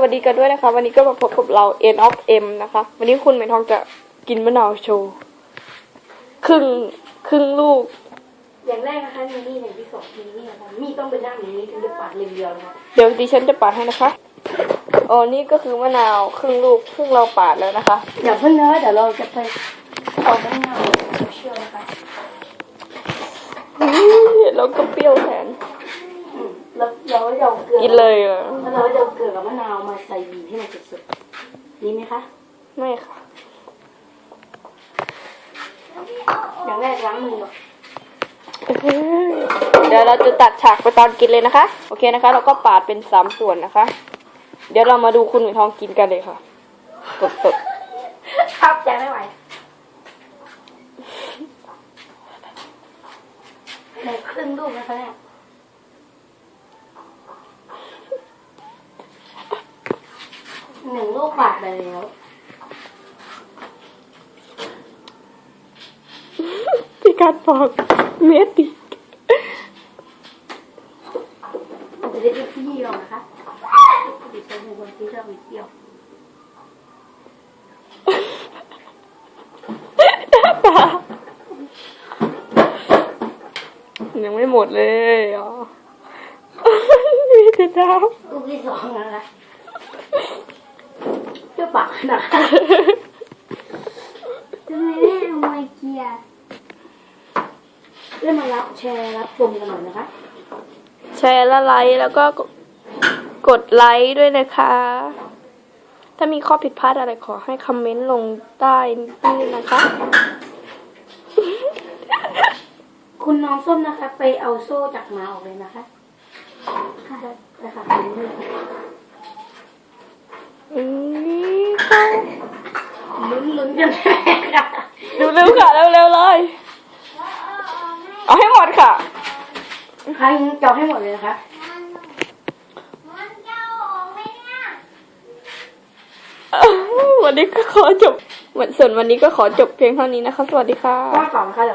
วัสดีกันด้วยนะคะ วันนี้ก็มาพบกับเรา N of M นะคะ วันนี้คุณเหมยทองจะกินมะนาวโชว์ครึ่งครึ่งลูก อย่างแรกนะคะมีนี่อย่างที่สองมีนี่นะคะมีดต้องเป็นด้านอย่างนี้ถึงจะปาดเรียวๆนะคะเดี๋ยวดิฉันจะปาดให้นะคะอ๋อนี่ก็คือมะนาวครึ่งลูกครึ่งเราปาดแล้วนะคะอย่าเพิ่งนะคะเดี๋ยวเราจะไปเอามะนาวเชื่อนะคะอื้อแล้วก็เปรี้ยวแทนอืม แล้วเราจะเอาเกลือกินเลยเหรอแล้วเราจะเอาเกลือกับมะนาวมาใส่บีบให้มันสุดๆดีไหมคะ ไม่ค่ะ อย่างแรกล้างมือก่อนเดี๋ยวเราจะตัดฉากไปตอนกินเลยนะคะ โอเคนะคะ เราก็ปาดเป็นสามส่วนนะคะ เดี๋ยวเรามาดูคุณเหมยทองกินกันเลยค่ะสดครับใจไม่ไหวในครึ่งลูกนะคะเนี่ยหนึ่ง ลูกบาทไปแล้วๆพี่การบอกเม็ดดิจะได้ที่เดียวนะคะดิฉันเป็นคนที่ชอบไปเที่ยวตายังไม่หมดเลยอ๋อมีแต่ดาวลูกที่สองนะคะ เจ้าปากนะทำไมไม่เอาไม้เกียร์เริ่มมารับแชร์รับชมกันหน่อยนะคะ แชร์และไลค์แล้วก็กดไลค์ด้วยนะคะ ถ้ามีข้อผิดพลาดอะไรขอให้คอมเมนต์ลงใต้นี่นะคะ คุณน้องส้มนะคะ ไปเอาโซ่จากหมาออกเลยนะคะ ค่ะได้ค่ะคุณนี่อืมค่ะ ลุ้นลุ้นๆกันแน่ค่ะดูเร็วค่ะเร็วๆเลยเอาให้หมดค่ะ ใครเจาะให้หมดเลยนะคะมันจะเอาออกไหมเนี่ยวันนี้ก็ขอจบวันส่วนวันนี้ก็ขอจบเพียงเท่านี้นะคะ สวัสดีค่ะก็ต่อนะคะเดี๋ยว